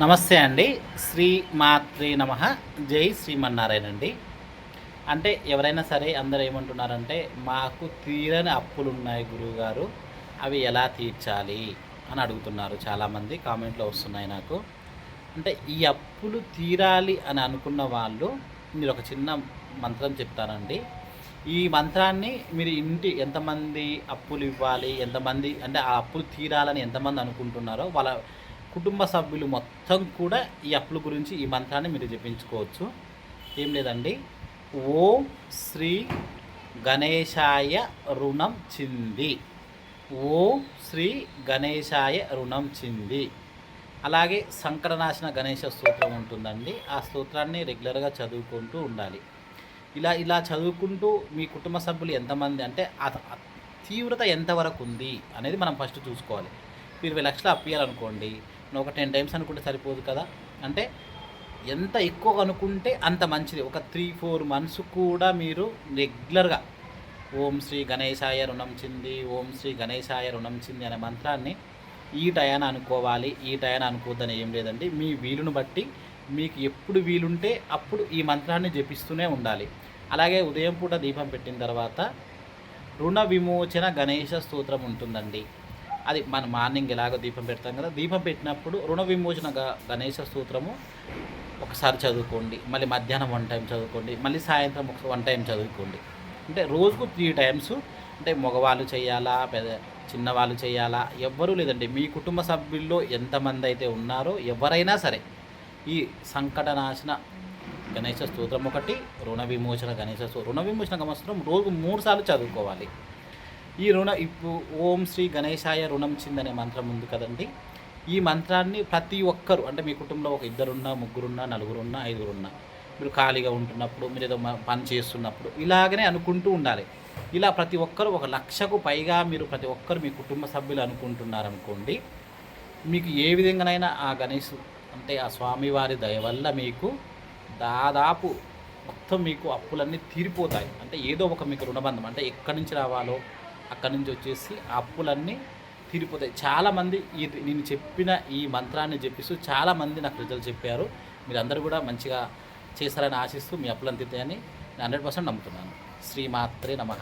నమస్తే అండి. శ్రీ మాత్రే నమ. జై శ్రీమన్నారాయణ అండి. అంటే ఎవరైనా సరే అందరూ ఏమంటున్నారంటే మాకు తీరని అప్పులు ఉన్నాయి గురువుగారు. అవి ఎలా తీర్చాలి అని అడుగుతున్నారు చాలామంది. కామెంట్లో వస్తున్నాయి నాకు. అంటే ఈ అప్పులు తీరాలి అని అనుకున్న వాళ్ళు మీరు ఒక చిన్న మంత్రం చెప్తానండి. ఈ మంత్రాన్ని మీరు ఇంటి ఎంతమంది అప్పులు ఇవ్వాలి ఎంతమంది అంటే ఆ అప్పులు తీరాలని ఎంతమంది అనుకుంటున్నారో వాళ్ళ కుటుంబ సభ్యులు మొత్తం కూడా ఈ అప్పుల గురించి ఈ మంత్రాన్ని మీరు జపించుకోవచ్చు. ఏం లేదండి. ఓం శ్రీ గణేశాయ రుణం చింది. ఓం శ్రీ గణేశాయ రుణం చింది. అలాగే సంకటనాశన గణేష స్తోత్రం ఉంటుందండి. ఆ స్తోత్రాన్ని రెగ్యులర్గా చదువుకుంటూ ఉండాలి. ఇలా ఇలా చదువుకుంటూ మీ కుటుంబ సభ్యులు ఎంతమంది అంటే తీవ్రత ఎంతవరకు ఉంది అనేది మనం ఫస్ట్ చూసుకోవాలి. ఇరవై లక్షలు అప్పియాలనుకోండి ఒక టెన్ టైమ్స్ అనుకుంటే సరిపోదు కదా? అంటే ఎంత ఎక్కువ అనుకుంటే అంత మంచిది. ఒక త్రీ ఫోర్ మంత్స్ కూడా మీరు రెగ్యులర్గా ఓం శ్రీ గణేశాయ రుణం చింది ఓం శ్రీ గణేశాయ రుణం చింది అనే మంత్రాన్ని ఈ టయాన అనుకోవాలి ఈ టయాన అనుకోవద్దని ఏం లేదండి. మీ వీలును బట్టి మీకు ఎప్పుడు వీలుంటే అప్పుడు ఈ మంత్రాన్ని జపిస్తూనే ఉండాలి. అలాగే ఉదయం పూట దీపం పెట్టిన తర్వాత రుణ విమోచన గణేష స్తోత్రం ఉంటుందండి. అది మన మార్నింగ్ ఎలాగో దీపం పెడతాం కదా. దీపం పెట్టినప్పుడు రుణ విమోచన గణేశ గణేష స్తోత్రము ఒకసారి చదువుకోండి. మళ్ళీ మధ్యాహ్నం వన్ టైం చదువుకోండి. మళ్ళీ సాయంత్రం ఒక వన్ టైం చదువుకోండి. అంటే రోజుకు త్రీ టైమ్స్ అంటే మగవాళ్ళు చేయాలా పెద్ద చిన్నవాళ్ళు చేయాలా ఎవ్వరూ లేదండి. మీ కుటుంబ సభ్యుల్లో ఎంతమంది అయితే ఉన్నారో ఎవరైనా సరే ఈ సంకటనాశన గణేష స్తోత్రం ఒకటి రుణ విమోచన గణేష రుణ విమోచన సంవత్సరం రోజు మూడు సార్లు చదువుకోవాలి. ఈ రుణ ఇప్పుడు ఓం శ్రీ గణేశాయ రుణం చిందనే మంత్రం ఉంది కదండి. ఈ మంత్రాన్ని ప్రతి ఒక్కరు అంటే మీ కుటుంబంలో ఒక ఇద్దరున్నా ముగ్గురున్నా నలుగురున్నా ఐదుగురున్నా మీరు ఖాళీగా ఉంటున్నప్పుడు మీరు ఏదో పని చేస్తున్నప్పుడు ఇలాగనే అనుకుంటూ ఉండాలి. ఇలా ప్రతి ఒక్కరు ఒక లక్షకు పైగా మీరు ప్రతి ఒక్కరు మీ కుటుంబ సభ్యులు అనుకుంటున్నారనుకోండి మీకు ఏ విధంగానైనా ఆ గణేష్ అంటే ఆ స్వామివారి దయ వల్ల మీకు దాదాపు మొత్తం మీకు అప్పులన్నీ తీరిపోతాయి. అంటే ఏదో ఒక మీకు రుణబంధం అంటే ఎక్కడి నుంచి రావాలో అక్కడి నుంచి వచ్చేసి ఆ అప్పులన్నీ తీరిపోతాయి. చాలామంది ఈ నేను చెప్పిన ఈ మంత్రాన్ని చెప్పిస్తూ చాలామంది నాకు రిజల్ట్ చెప్పారు. మీరందరూ కూడా మంచిగా చేశారని ఆశిస్తూ మీ అప్పులు తీర్తాయని నేను హండ్రెడ్ పర్సెంట్ నమ్ముతున్నాను. శ్రీమాత్రే నమ.